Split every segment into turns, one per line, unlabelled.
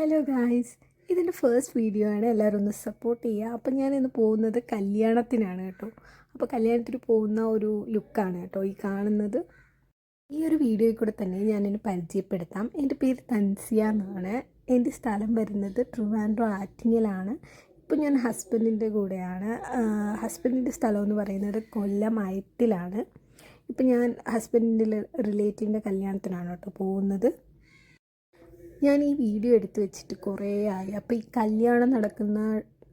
Hello guys ഇതിന്റെ first video ആണ്. എല്ലാവരും ഒന്ന് സപ്പോർട്ട് ചെയ്യുക. അപ്പം ഞാൻ ഇന്ന് പോകുന്നത് കല്യാണത്തിനാണ് കേട്ടോ. അപ്പോൾ കല്യാണത്തിന് പോകുന്ന ഒരു ലുക്കാണ് കേട്ടോ ഈ കാണുന്നത്. ഈ ഒരു വീഡിയോയിൽ കൂടെ തന്നെ ഞാനിന് പരിചയപ്പെടുത്താം. എന്റെ പേര് തൻസിയ എന്നാണ്. എന്റെ സ്ഥലം വരുന്നത് ട്രിവാൻഡ്രോ ആറ്റിങ്ങലാണ് ഇപ്പോൾ ഞാൻ ഹസ്ബൻഡിന്റെ കൂടെയാണ്. ഹസ്ബൻഡിന്റെ സ്ഥലം എന്ന് പറയുന്നത് കൊല്ലം അയത്തിലാണ് ഇപ്പം ഞാൻ ഹസ്ബൻഡിന്റെ റിലേറ്റീവിന്റെ കല്യാണത്തിനാണ് കേട്ടോ പോകുന്നത്. ഞാൻ ഈ വീഡിയോ എടുത്ത് വെച്ചിട്ട് കുറേ ആയി. അപ്പോൾ ഈ കല്യാണം നടക്കുന്ന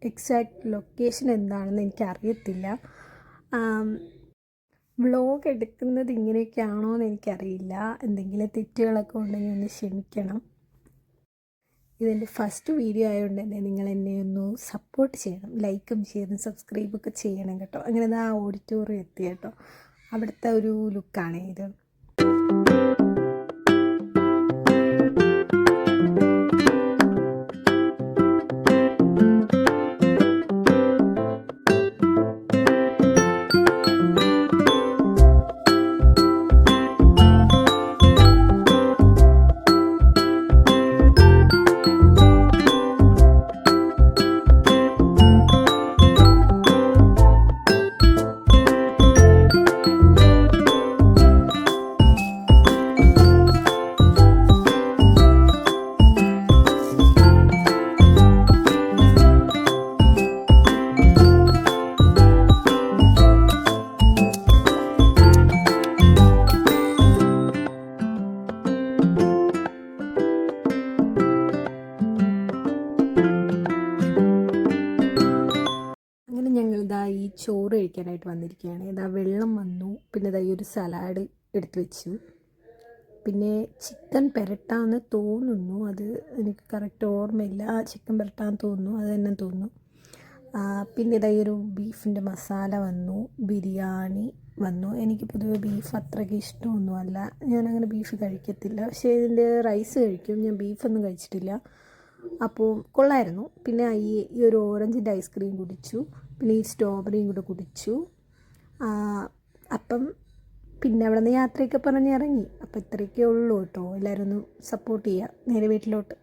എക്സാക്ട് ലൊക്കേഷൻ എന്താണെന്ന് എനിക്കറിയത്തില്ല. വ്ളോഗ് എടുക്കുന്നത് ഇങ്ങനെയൊക്കെയാണോ എന്ന് എനിക്കറിയില്ല. എന്തെങ്കിലും തെറ്റുകളൊക്കെ ഉണ്ടെങ്കിൽ ഒന്ന് ക്ഷമിക്കണം. ഇതെന്റെ ഫസ്റ്റ് വീഡിയോ ആയതുകൊണ്ട് തന്നെ നിങ്ങൾ എന്നെ ഒന്ന് സപ്പോർട്ട് ചെയ്യണം. ലൈക്കും ചെയ്യണം സബ്സ്ക്രൈബൊക്കെ ചെയ്യണം കേട്ടോ. അങ്ങനെ ആ ഓഡിറ്റോറിയം എത്തി കേട്ടോ. അവിടുത്തെ ഒരു ലുക്കാണ് ഇത്. ചോറ് കഴിക്കാനായിട്ട് വന്നിരിക്കുകയാണ്. ഇതാ വെള്ളം വന്നു. പിന്നെ ഇതാ ഈ ഒരു സലാഡ് എടുത്തു വെച്ചു. പിന്നെ ചിക്കൻ പെരട്ടാന്ന് തോന്നുന്നു. അത് എനിക്ക് കറക്റ്റ് ഓർമ്മയില്ല. ആ ചിക്കൻ പെരട്ടാന്ന് തോന്നുന്നു. അത് തന്നെ തോന്നുന്നു. പിന്നെ ഇതാ ഈ ഒരു ബീഫിന്റെ മസാല വന്നു. ബിരിയാണി വന്നു. എനിക്ക് പൊതുവെ ബീഫ് അത്രയ്ക്ക് ഇഷ്ടമൊന്നുമല്ല. ഞാനങ്ങനെ ബീഫ് കഴിക്കത്തില്ല. പക്ഷേ ഇതിന്റെ റൈസ് കഴിക്കും. ഞാൻ ബീഫൊന്നും കഴിച്ചിട്ടില്ല. അപ്പോൾ കൊള്ളായിരുന്നു. പിന്നെ ഈ ഈ ഒരു ഓറഞ്ചിന്റെ ഐസ്ക്രീം കുടിച്ചു. പിന്നെ ഈ സ്ട്രോബെറിയും കൂടെ കുടിച്ചു. അപ്പം പിന്നെ അവിടെ നിന്ന് യാത്രയൊക്കെ പറഞ്ഞ് ഇറങ്ങി. അപ്പം ഇത്രയൊക്കെ ഉള്ളൂ കേട്ടോ. എല്ലാവരും ഒന്ന് സപ്പോർട്ട് ചെയ്യുക. നേരെ വീട്ടിലോട്ട്.